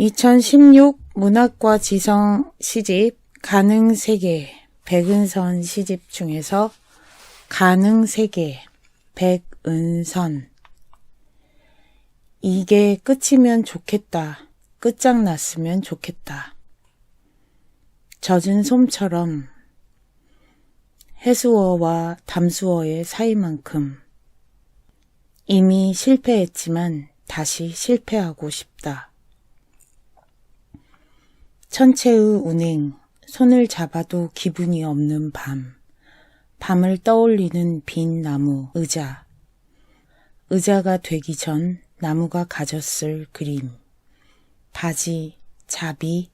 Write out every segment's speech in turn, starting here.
2016 문학과 지성 시집 가능 세계 백은선 시집 중에서 가능 세계 백은선 이게 끝이면 좋겠다. 끝장났으면 좋겠다. 젖은 솜처럼 해수어와 담수어의 사이만큼 이미 실패했지만 다시 실패하고 싶다. 천체의 운행, 손을 잡아도 기분이 없는 밤, 밤을 떠올리는 빈 나무, 의자, 의자가 되기 전 나무가 가졌을 그림, 바지, 자비,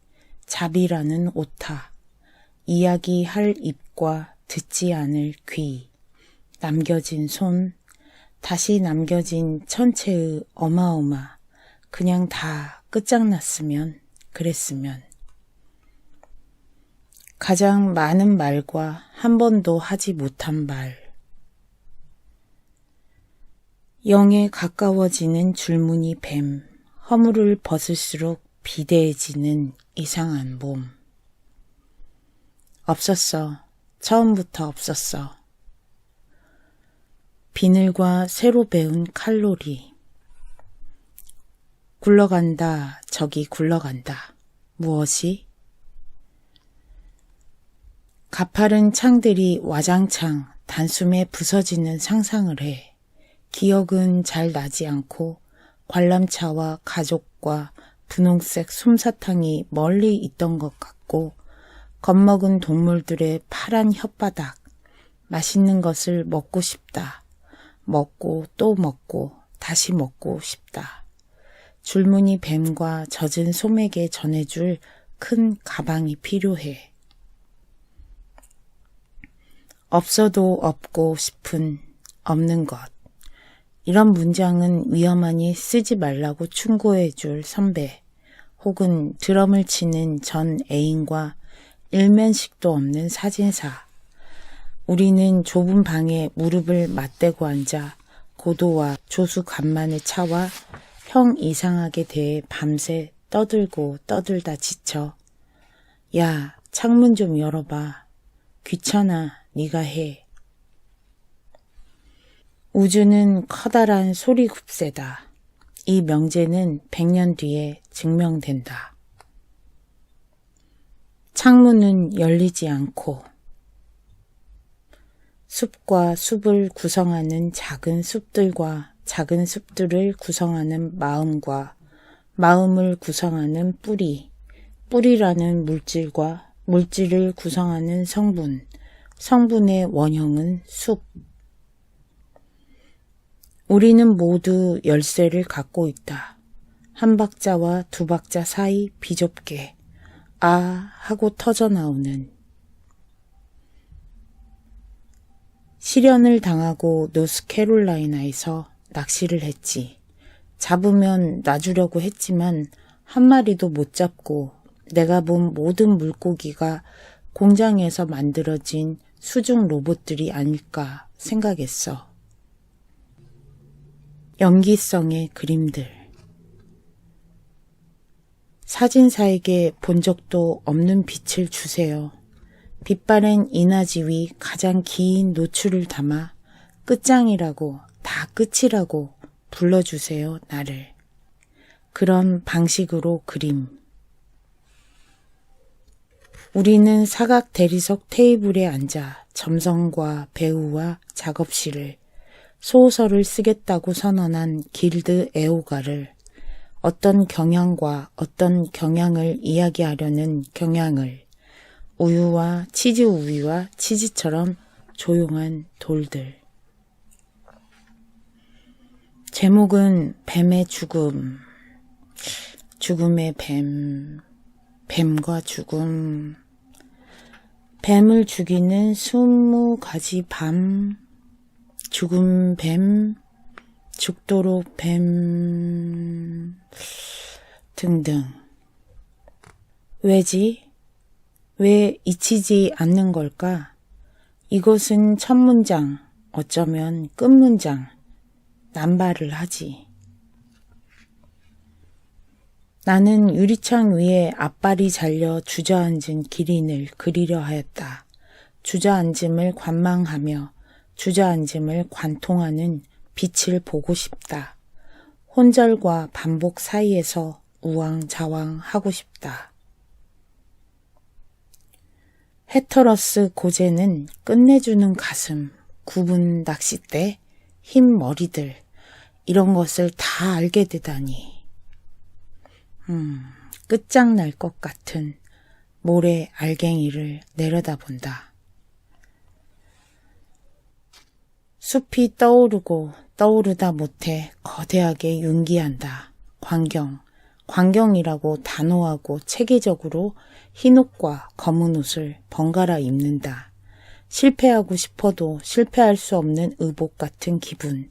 자비라는 오타, 이야기할 입과 듣지 않을 귀, 남겨진 손, 다시 남겨진 천체의 어마어마, 그냥 다 끝장났으면, 그랬으면. 가장 많은 말과 한 번도 하지 못한 말. 영에 가까워지는 줄무늬 뱀, 허물을 벗을수록 비대해지는 이상한 몸. 없었어. 처음부터 없었어. 비늘과 새로 배운 칼로리. 굴러간다, 저기 굴러간다. 무엇이? 가파른 창들이 와장창 단숨에 부서지는 상상을 해. 기억은 잘 나지 않고 관람차와 가족과 분홍색 솜사탕이 멀리 있던 것 같고 겁먹은 동물들의 파란 혓바닥 맛있는 것을 먹고 싶다. 먹고 또 먹고 다시 먹고 싶다. 줄무늬 뱀과 젖은 솜에게 전해줄 큰 가방이 필요해. 없어도 없고 싶은 없는 것. 이런 문장은 위험하니 쓰지 말라고 충고해 줄 선배, 혹은 드럼을 치는 전 애인과 일면식도 없는 사진사. 우리는 좁은 방에 무릎을 맞대고 앉아 고도와 조수 간만의 차와 형 이상하게 대해 밤새 떠들고 떠들다 지쳐. 야, 창문 좀 열어봐. 귀찮아, 네가 해. 우주는 커다란 소리 굽새다. 이 명제는 100년 뒤에 증명된다. 창문은 열리지 않고 숲과 숲을 구성하는 작은 숲들과 작은 숲들을 구성하는 마음과 마음을 구성하는 뿌리, 뿌리라는 물질과 물질을 구성하는 성분, 성분의 원형은 숲. 우리는 모두 열쇠를 갖고 있다. 한 박자와 두 박자 사이 비좁게 아 하고 터져 나오는 실연을 당하고 노스캐롤라이나에서 낚시를 했지. 잡으면 놔주려고 했지만 한 마리도 못 잡고 내가 본 모든 물고기가 공장에서 만들어진 수중 로봇들이 아닐까 생각했어. 연기성의 그림들. 사진사에게 본 적도 없는 빛을 주세요. 빛바랜 이나지 위 가장 긴 노출을 담아 끝장이라고, 다 끝이라고 불러주세요, 나를. 그런 방식으로 그림. 우리는 사각 대리석 테이블에 앉아 점성과 배우와 작업실을 소설을 쓰겠다고 선언한 길드 애호가를 어떤 경향과 어떤 경향을 이야기하려는 경향을 우유와 치즈 우유와 치즈처럼 조용한 돌들. 제목은 뱀의 죽음. 죽음의 뱀. 뱀과 죽음. 뱀을 죽이는 스무 가지 밤. 죽음 뱀, 죽도록 뱀 등등. 왜지? 왜 잊히지 않는 걸까? 이것은 첫 문장, 어쩌면 끝 문장, 남발을 하지. 나는 유리창 위에 앞발이 잘려 주저앉은 기린을 그리려 하였다. 주저앉음을 관망하며 주저앉음을 관통하는 빛을 보고 싶다. 혼절과 반복 사이에서 우왕좌왕 하고 싶다. 헤터러스 고제는 끝내주는 가슴, 굽은 낚싯대, 흰 머리들, 이런 것을 다 알게 되다니. 음, 끝장날 것 같은 모래 알갱이를 내려다본다. 숲이 떠오르고 떠오르다 못해 거대하게 윤기한다. 광경. 광경이라고 단호하고 체계적으로 흰 옷과 검은 옷을 번갈아 입는다. 실패하고 싶어도 실패할 수 없는 의복 같은 기분.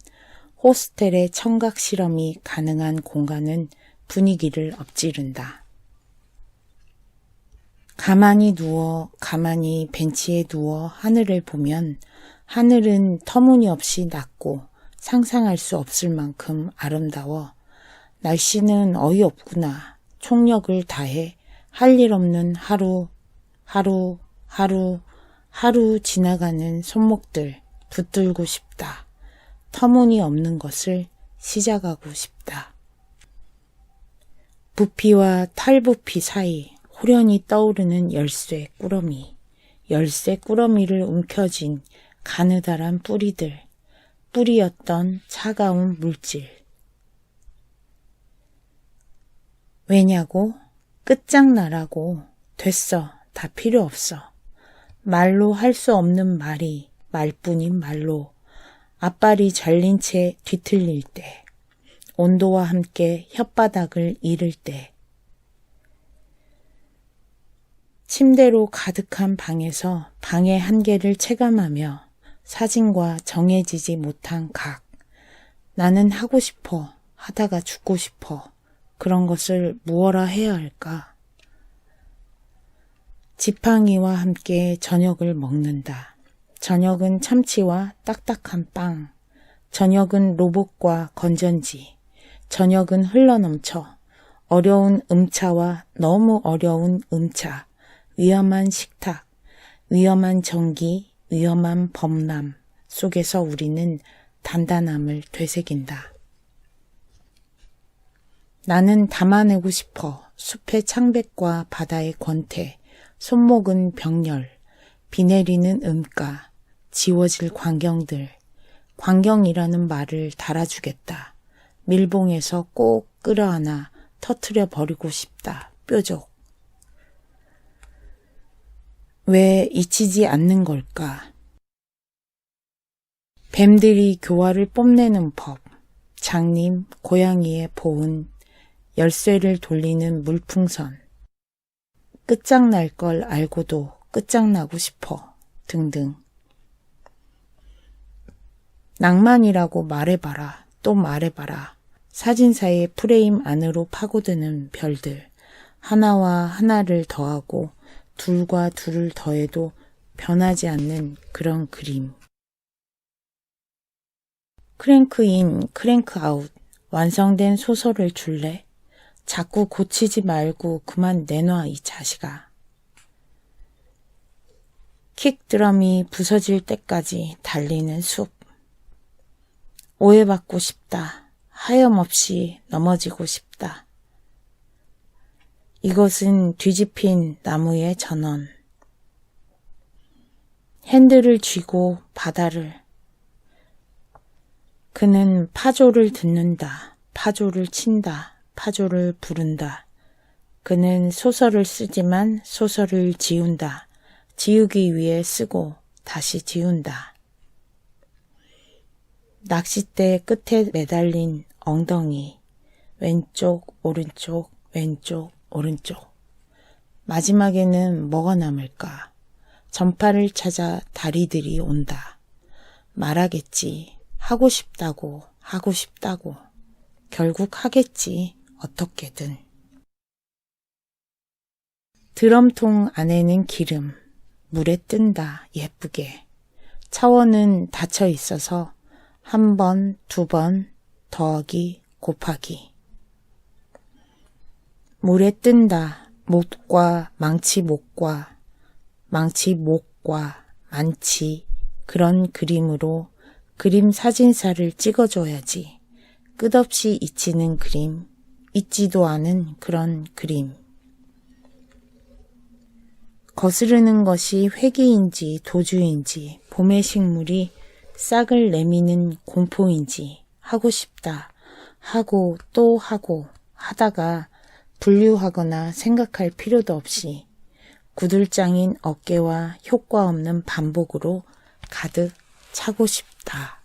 호스텔의 청각 실험이 가능한 공간은 분위기를 엎지른다. 가만히 누워, 가만히 벤치에 누워 하늘을 보면 하늘은 터무니없이 낮고 상상할 수 없을 만큼 아름다워 날씨는 어이없구나. 총력을 다해 할 일 없는 하루, 하루, 하루, 하루 지나가는 손목들 붙들고 싶다. 터무니없는 것을 시작하고 싶다. 부피와 탈부피 사이 호련히 떠오르는 열쇠 꾸러미, 열쇠 꾸러미를 움켜쥔 가느다란 뿌리들, 뿌리였던 차가운 물질. 왜냐고? 끝장나라고. 됐어. 다 필요 없어. 말로 할 수 없는 말이 말뿐인 말로 앞발이 잘린 채 뒤틀릴 때, 온도와 함께 혓바닥을 잃을 때, 침대로 가득한 방에서 방의 한계를 체감하며 사진과 정해지지 못한 각. 나는 하고 싶어. 하다가 죽고 싶어. 그런 것을 무엇라 해야 할까? 지팡이와 함께 저녁을 먹는다. 저녁은 참치와 딱딱한 빵. 저녁은 로봇과 건전지. 저녁은 흘러넘쳐. 어려운 음차와 너무 어려운 음차. 위험한 식탁. 위험한 전기. 위험한 범람 속에서 우리는 단단함을 되새긴다. 나는 담아내고 싶어 숲의 창백과 바다의 권태, 손목은 병렬, 비 내리는 음가, 지워질 광경들, 광경이라는 말을 달아주겠다. 밀봉에서 꼭 끌어안아 터트려 버리고 싶다. 뾰족. 왜 잊히지 않는 걸까? 뱀들이 교화를 뽐내는 법, 장님, 고양이의 보은, 열쇠를 돌리는 물풍선, 끝장날 걸 알고도 끝장나고 싶어, 등등. 낭만이라고 말해봐라, 또 말해봐라. 사진사의 프레임 안으로 파고드는 별들, 하나와 하나를 더하고 둘과 둘을 더해도 변하지 않는 그런 그림. 크랭크인, 크랭크아웃, 완성된 소설을 줄래? 자꾸 고치지 말고 그만 내놔, 이 자식아. 킥 드럼이 부서질 때까지 달리는 숲. 오해받고 싶다. 하염없이 넘어지고 싶다. 이것은 뒤집힌 나무의 전원. 핸들을 쥐고 바다를. 그는 파조를 듣는다. 파조를 친다. 파조를 부른다. 그는 소설을 쓰지만 소설을 지운다. 지우기 위해 쓰고 다시 지운다. 낚싯대 끝에 매달린 엉덩이. 왼쪽, 오른쪽, 왼쪽, 오른쪽. 마지막에는 뭐가 남을까? 전파를 찾아 다리들이 온다. 말하겠지. 하고 싶다고, 하고 싶다고. 결국 하겠지. 어떻게든. 드럼통 안에는 기름. 물에 뜬다. 예쁘게. 차원은 닫혀 있어서 한 번, 두 번, 더하기, 곱하기. 물에 뜬다. 못과 망치 목과 망치 목과 많지 그런 그림으로 그림 사진사를 찍어줘야지. 끝없이 잊히는 그림, 잊지도 않은 그런 그림. 거스르는 것이 회기인지 도주인지 봄의 식물이 싹을 내미는 공포인지 하고 싶다. 하고 또 하고 하다가 분류하거나 생각할 필요도 없이 구들장인 어깨와 효과 없는 반복으로 가득 차고 싶다.